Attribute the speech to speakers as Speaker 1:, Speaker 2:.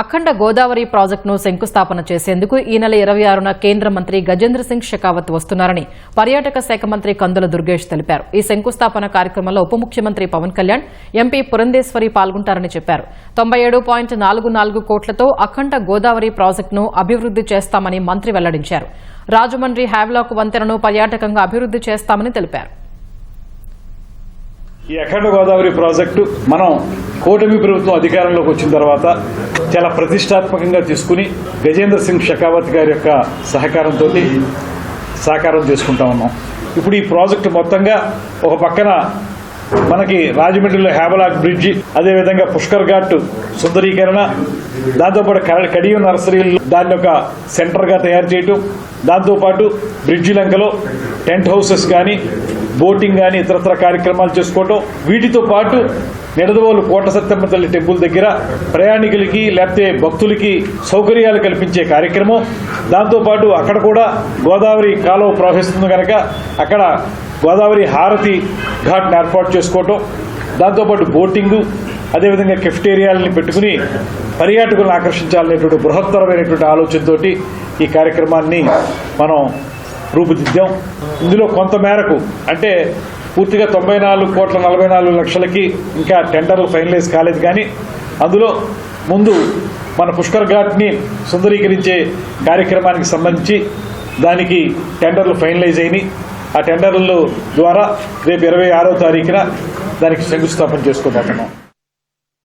Speaker 1: అఖండ గోదావరి ప్రాజెక్టును శంకుస్థాపన చేసేందుకు ఈ నెల ఇరవై ఆరున కేంద్ర మంత్రి గజేంద్ర సింగ్ షెకావత్ వస్తున్నారని పర్యాటక శాఖ మంత్రి కందుల దుర్గేష్ తెలిపారు. ఈ శంకుస్థాపన కార్యక్రమంలో ఉప ముఖ్యమంత్రి పవన్ కళ్యాణ్ ఎంపీ పురంధేశ్వరి పాల్గొంటారని చెప్పారు. తొంభై ఏడు పాయింట్ నాలుగు నాలుగు కోట్లతో అఖండ గోదావరి ప్రాజెక్టును అభివృద్ది చేస్తామని మంత్రి వెల్లడించారు. రాజమండ్రి హ్యావ్లాక్ వంతెనను పర్యాటకంగా అభివృద్ది చేస్తామని తెలిపారు.
Speaker 2: ఈ అఖండ గోదావరి ప్రాజెక్టు మనం కూటమి ప్రభుత్వం అధికారంలోకి వచ్చిన తర్వాత చాలా ప్రతిష్టాత్మకంగా తీసుకుని గజేంద్ర సింగ్ షెకావత్ గారి యొక్క సహకారంతో సాకారం చేసుకుంటా ఉన్నాం. ఇప్పుడు ఈ ప్రాజెక్టు మొత్తంగా ఒక పక్కన మనకి రాజమండ్రిలో హ్యాబలాక్ బ్రిడ్జి అదేవిధంగా పుష్కర్ ఘాట్ సుందరీకరణ దాంతోపాటు కడ- కడియం నర్సరీలు దాన్ని ఒక సెంటర్గా తయారు చేయటం దాంతోపాటు బ్రిడ్జి లంకలో టెంట్ హౌసెస్ కానీ బోటింగ్ కానీ ఇతరత్ర కార్యక్రమాలు చేసుకోవటం వీటితో పాటు నిడదవోలు కోట సత్యమ్మ తల్లి టెంపుల్ దగ్గర ప్రయాణికులకి లేకపోతే భక్తులకి సౌకర్యాలు కల్పించే కార్యక్రమం. దాంతోపాటు అక్కడ కూడా గోదావరి కాలువ ప్రవహిస్తుంది కనుక అక్కడ గోదావరి హారతి ఘాట్ని ఏర్పాటు చేసుకోవటం. దాంతోపాటు బోటింగు అదేవిధంగా కెఫ్టేరియాలని పెట్టుకుని పర్యాటకులను ఆకర్షించాలనేటువంటి బృహత్తరమైనటువంటి ఆలోచనతోటి ఈ కార్యక్రమాన్ని మనం రూపుదిద్దాం. ఇందులో కొంత మేరకు అంటే పూర్తిగా తొంభై నాలుగు కోట్ల నలభై నాలుగు లక్షలకి ఇంకా టెండర్లు ఫైనలైజ్ కాలేదు కానీ అందులో ముందు మన పుష్కర్ ఘాట్ని సుందరీకరించే కార్యక్రమానికి సంబంధించి దానికి టెండర్లు ఫైనలైజ్ అయినాయి. ఆ టెండర్ల ద్వారా రేపు ఇరవై ఆరో తారీఖున దానికి శంకుస్థాపన చేసుకోబోతున్నాం